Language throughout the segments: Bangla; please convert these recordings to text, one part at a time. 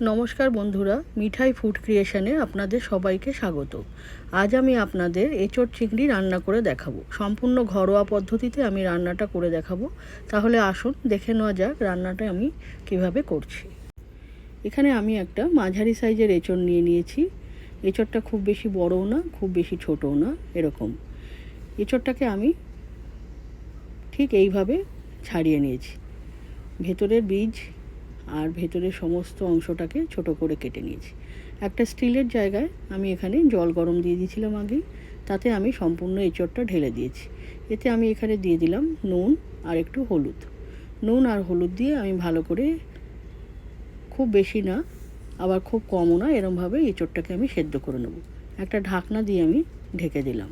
নমস্কার বন্ধুরা, মিঠাই ফুড ক্রিয়েশনে আপনাদের সবাইকে স্বাগত। আজ আমি আপনাদের এঁচড় চিংড়ি রান্না করে দেখাবো। সম্পূর্ণ ঘরোয়া পদ্ধতিতে আমি রান্নাটা করে দেখাবো। তাহলে আসুন, দেখে নেওয়া যাক রান্নাটা আমি কীভাবে করছি। এখানে আমি একটা মাঝারি সাইজের এঁচড় নিয়ে নিয়েছি। এঁচড়টা খুব বেশি বড়ও না, খুব বেশি ছোটও না, এরকম। এঁচড়টাকে আমি ঠিক এইভাবে ছাড়িয়ে নিয়েছি। ভেতরের বীজ আর ভেতরের সমস্ত অংশটাকে ছোট করে কেটে নিয়েছি। একটা স্টিলের জায়গায় আমি এখানে জল গরম দিয়ে দিয়েছিলাম আগেই, তাতে আমি সম্পূর্ণ এঁচড়টা ঢেলে দিয়েছি। এতে আমি এখানে দিয়ে দিলাম নুন আর একটু হলুদ। নুন আর হলুদ দিয়ে আমি ভালো করে খুব বেশি না, আবার খুব কমও না, এরমভাবে এঁচড়টাকে আমি সেদ্ধ করে নেব। একটা ঢাকনা দিয়ে আমি ঢেকে দিলাম।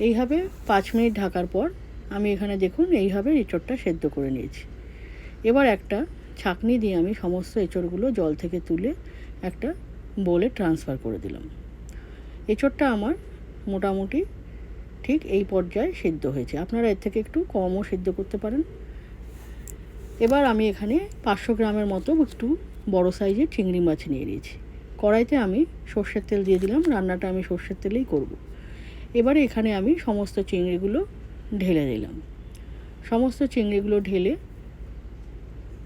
এইভাবে পাঁচ মিনিট ঢাকার পর আমি এখানে দেখুন এইভাবে এঁচড়টা সেদ্ধ করে নিয়েছি। এবার একটা ছাঁকনি দিয়ে আমি সমস্ত এঁচড়গুলো জল থেকে তুলে একটা বোলে ট্রান্সফার করে দিলাম। এঁচড়টা আমার মোটামুটি ঠিক এই পর্যায়ে সিদ্ধ হয়েছে। আপনারা এর থেকে একটু কমও সিদ্ধ করতে পারেন। এবার আমি এখানে পাঁচশো গ্রামের মতো একটু বড় সাইজের চিংড়ি মাছ নিয়ে নিয়েছি। কড়াইতে আমি সর্ষের তেল দিয়ে দিলাম, রান্নাটা আমি সর্ষের তেলেই করব। এবারে এখানে আমি সমস্ত চিংড়িগুলো ঢেলে দিলাম সমস্ত চিংড়িগুলো ঢেলে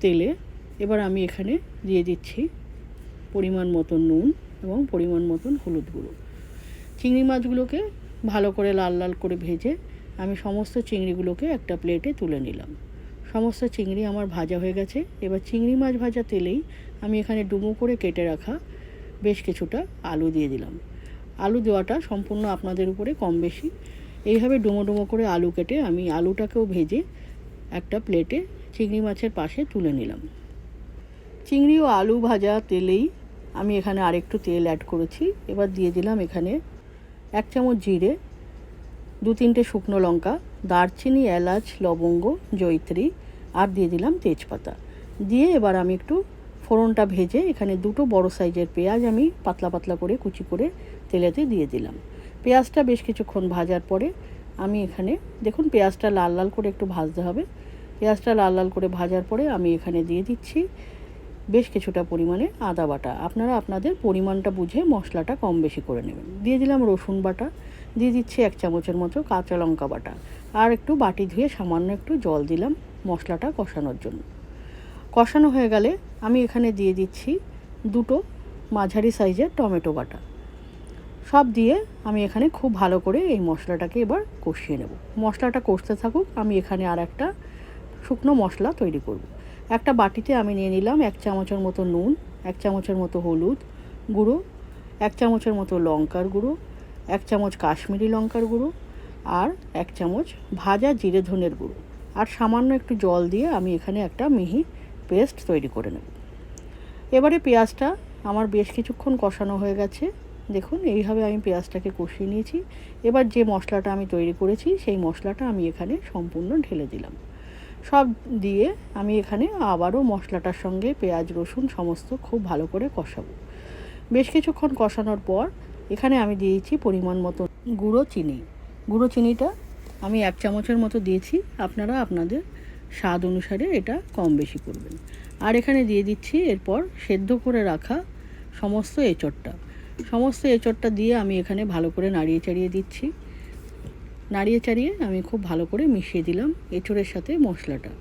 তেলে এবার আমি এখানে দিয়ে দিচ্ছি পরিমাণ মতন নুন এবং পরিমাণ মতন হলুদ গুঁড়ো। চিংড়ি মাছগুলোকে ভালো করে লাল লাল করে ভেজে আমি সমস্ত চিংড়িগুলোকে একটা প্লেটে তুলে নিলাম। সমস্ত চিংড়ি আমার ভাজা হয়ে গেছে। এবার চিংড়ি মাছ ভাজা তেলেই আমি এখানে ডুমো করে কেটে রাখা বেশ কিছুটা আলু দিয়ে দিলাম। আলু দেওয়াটা সম্পূর্ণ আপনাদের উপরে কম বেশি। এইভাবে ডুমো ডুমো করে আলু কেটে আমি আলুটাকেও ভেজে একটা প্লেটে চিংড়ি মাছের পাশে তুলে নিলাম। চিংড়ি ও আলু ভাজা তেলেই আমি এখানে আরেকটু তেল অ্যাড করেছি। এবার দিয়ে দিলাম এখানে এক চামচ জিরে, দু তিনটে শুকনো লঙ্কা, দারচিনি, এলাচ, লবঙ্গ জৈত্রী আর দিয়ে দিলাম তেজপাতা। দিয়ে এবার আমি একটু ফোড়নটা ভেজে এখানে দুটো বড় সাইজের পেঁয়াজ আমি পাতলা পাতলা করে কুচি করে তেলেতে দিয়ে দিলাম। পেঁয়াজটা বেশ কিছুক্ষণ ভাজার পরে আমি এখানে দেখুন পেঁয়াজটা লাল লাল করে একটু ভাজতে হবে। পেঁয়াজটা লাল লাল করে ভাজার পরে আমি এখানে দিয়ে দিচ্ছি বেশ কিছুটা পরিমাণে আদা বাটা। আপনারা আপনাদের পরিমাণটা বুঝে মশলাটা কম বেশি করে নেবেন। দিয়ে দিলাম রসুন বাটা। দিয়ে দিচ্ছি এক চামচের মতো কাঁচা লঙ্কা বাটা। আর একটু বাটি ধুয়ে সামান্য একটু জল দিলাম মশলাটা কষানোর জন্য। কষানো হয়ে গেলে আমি এখানে দিয়ে দিচ্ছি দুটো মাঝারি সাইজের টমেটো বাটা। সব দিয়ে আমি এখানে খুব ভালো করে এই মশলাটাকে এবার কষিয়ে নেব। মশলাটা কষতে থাকুক, আমি এখানে আর একটা শুকনো মশলা তৈরি করব। একটা বাটিতে আমি নিয়ে নিলাম এক চামচের মতো নুন, এক চামচের মতো হলুদ গুঁড়ো, এক চামচের মতো লঙ্কার গুঁড়ো, এক চামচ কাশ্মীরি লঙ্কার গুঁড়ো আর এক চামচ ভাজা জিরে ধনের গুঁড়ো। আর সামান্য একটু জল দিয়ে আমি এখানে একটা মিহি পেস্ট তৈরি করে নেব। এবারে পেঁয়াজটা আমার বেশ কিছুক্ষণ কষানো হয়ে গেছে। দেখুন, এইভাবে আমি পেঁয়াজটাকে কষিয়ে নিয়েছি। এবার যে মশলাটা আমি তৈরি করেছি, সেই মশলাটা আমি এখানে সম্পূর্ণ ঢেলে দিলাম। সব দিয়ে আমি এখানে আবারও মশলাটার সঙ্গে পেঁয়াজ, রসুন সমস্ত খুব ভালো করে কষাবো। বেশ কিছুক্ষণ কষানোর পর এখানে আমি দিয়েছি পরিমাণ মতো গুঁড়ো চিনি। গুঁড়ো চিনিটা আমি এক চামচের মতো দিয়েছি। আপনারা আপনাদের স্বাদ অনুসারে এটা কম বেশি করবেন। আর এখানে দিয়ে দিচ্ছি এরপর সেদ্ধ করে রাখা সমস্ত এঁচড়টা। সমস্ত এঁচড়টা দিয়ে আমি এখানে ভালো করে নাড়িয়ে চাড়িয়ে দিচ্ছি। নাড়িয়ে চাড়িয়ে আমি খুব ভালো করে মিশিয়ে দিলাম এঁচড়ের সাথে মশলাটা।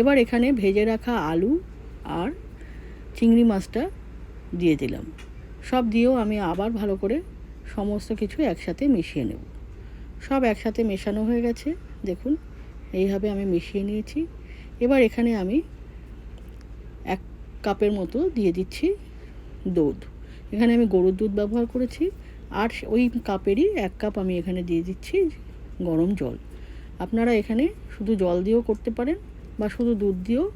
এবার এখানে ভেজে রাখা আলু আর চিংড়ি মাছটা দিয়ে দিলাম। সব দিয়েও আমি আবার ভালো করে সমস্ত কিছু একসাথে মিশিয়ে নেব। সব একসাথে মেশানো হয়ে গেছে। দেখুন, এইভাবে আমি মিশিয়ে নিয়েছি। এবার এখানে আমি এক কাপের মতো দিয়ে দিচ্ছি দুধ। এখানে আমি গরুর দুধ ব্যবহার করেছি। আর ওই কাপেরই এক কাপ আমি এখানে দিয়ে দিচ্ছি। গরম জল। আপনারা এখানে শুধু জল দিয়েও করতে পারেন বা শুধু দুধ দিয়েও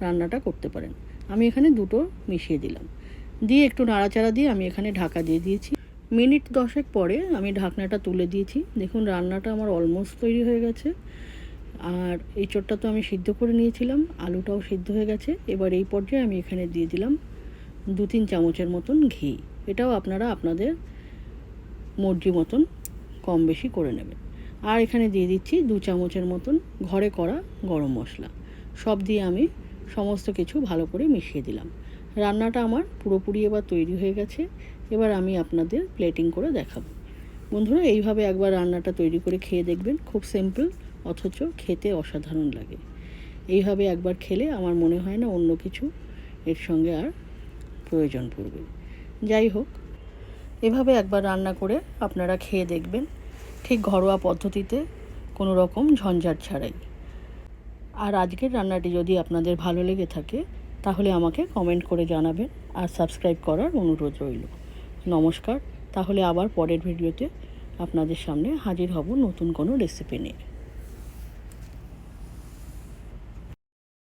রান্নাটা করতে পারেন। আমি এখানে দুটো মিশিয়ে দিলাম। দিয়ে একটু নাড়াচাড়া দিয়ে আমি এখানে ঢাকা দিয়ে দিয়েছি। মিনিট দশেক পরে আমি ঢাকনাটা তুলে দিয়েছি। দেখুন, রান্নাটা আমার অলমোস্ট তৈরি হয়ে গেছে। আর এই চোরটা তো আমি সিদ্ধ করে নিয়েছিলাম, আলুটাও সিদ্ধ হয়ে গেছে। এবার এই পর্যায়ে আমি এখানে দিয়ে দিলাম দু তিন চামচের মতন ঘি। এটাও আপনারা আপনাদের মর্জি মতন কম বেশি করে নেবেন। আর এখানে দিয়ে দিচ্ছি দু চামচের মতন ঘরে করা গরম মশলা। সব দিয়ে আমি সমস্ত কিছু ভালো করে মিশিয়ে দিলাম। রান্নাটা আমার পুরোপুরি এবার তৈরি হয়ে গেছে। এবার আমি আপনাদের প্লেটিং করে দেখাবো। বন্ধুরা, এইভাবে একবার রান্নাটা তৈরি করে খেয়ে দেখবেন, খুব সিম্পল অথচ খেতে অসাধারণ লাগে। এইভাবে একবার খেলে আমার মনে হয় না অন্য কিছু এর সঙ্গে আর প্রয়োজন পড়বে। যাই হোক, এভাবে একবার রান্না করে আপনারা খেয়ে দেখবেন। ঠিক ঘরোয়া পদ্ধতিতে কোনো রকম ঝঞ্ঝাট ছাড়াই। আর আজকের রান্নাটি যদি আপনাদের ভালো লেগে থাকে, তাহলে আমাকে কমেন্ট করে জানাবেন আর সাবস্ক্রাইব করার অনুরোধ রইল। নমস্কার, তাহলে আবার পরের ভিডিওতে আপনাদের সামনে হাজির হব নতুন কোনো রেসিপি নিয়ে।